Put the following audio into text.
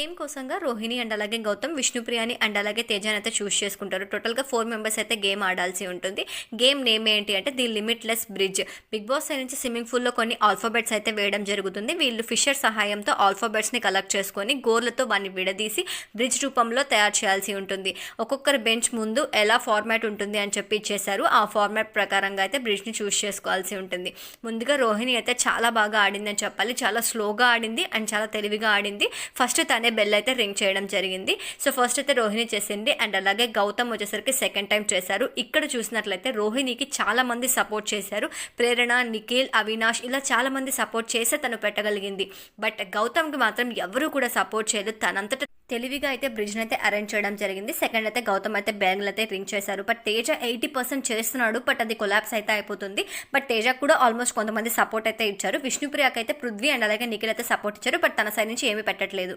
Game కోసంగా Rohini and అలాగే Gautam విష్ణుప్రియాని and అలాగే తేజాని అయితే చూస్ చేసుకుంటారు. టోటల్గా ఫోర్ మెంబర్స్ అయితే గేమ్ ఆడాల్సి ఉంటుంది. గేమ్ నేమ్ ఏంటి అంటే the limitless bridge big boss నుంచి స్విమ్మింగ్ పూల్లో కొన్ని ఆల్ఫాబెట్స్ అయితే వేయడం జరుగుతుంది. వీళ్ళు ఫిషర్ సహాయంతో ఆల్ఫాబెట్స్ని కలెక్ట్ చేసుకొని గోర్లతో వాటిని విడదీసి బ్రిడ్జ్ రూపంలో తయారు చేయాల్సి ఉంటుంది. ఒక్కొక్కరి బెంచ్ ముందు ఎలా ఫార్మాట్ ఉంటుంది అని చెప్పి ఇచ్చేశారు. ఆ ఫార్మాట్ ప్రకారంగా అయితే బ్రిడ్జ్ని చూస్ చేసుకోవాల్సి ఉంటుంది. ముందుగా రోహిణి అయితే చాలా బాగా ఆడిందని చెప్పాలి. చాలా స్లోగా ఆడింది అండ్ చాలా తెలివిగా ఆడింది. ఫస్ట్ తనే బెల్ అయితే రింగ్ చేయడం జరిగింది. సో ఫస్ట్ అయితే రోహిణి చేసింది అండ్ అలాగే గౌతమ్ వచ్చేసరికి సెకండ్ టైం చేశారు. ఇక్కడ చూసినట్లయితే రోహిణికి చాలా మంది సపోర్ట్ చేశారు. ప్రేరణ నిఖిల్ అవినాష్ ఇలా చాలా మంది సపోర్ట్ చేసే తను పెట్టగలిగింది. బట్ గౌతమ్కి మాత్రం ఎవరూ కూడా సపోర్ట్ చేయలేదు. తనంతట తెలివిగా అయితే బ్రిడ్జ్ని అయితే అరేంజ్ చేయడం జరిగింది. సెకండ్ అయితే గౌతమ్ అయితే బ్యాంగ్లు అయితే రింగ్ చేశారు. బట్ తేజ ఎయిటీ పర్సెంట్ చేస్తున్నాడు. బట్ అది కొలాప్స్ అయితే అయిపోతుంది. బట్ తేజ కూడా ఆల్మోస్ట్ కొంతమంది సపోర్ట్ అయితే ఇచ్చారు. విష్ణుప్రియకి అయితే పృథ్వీ అండ్ అలాగే నిఖిల్ అయితే సపోర్ట్ ఇచ్చారు. బట్ తన సైడ్ నుంచి ఏమీ పెట్టట్లేదు.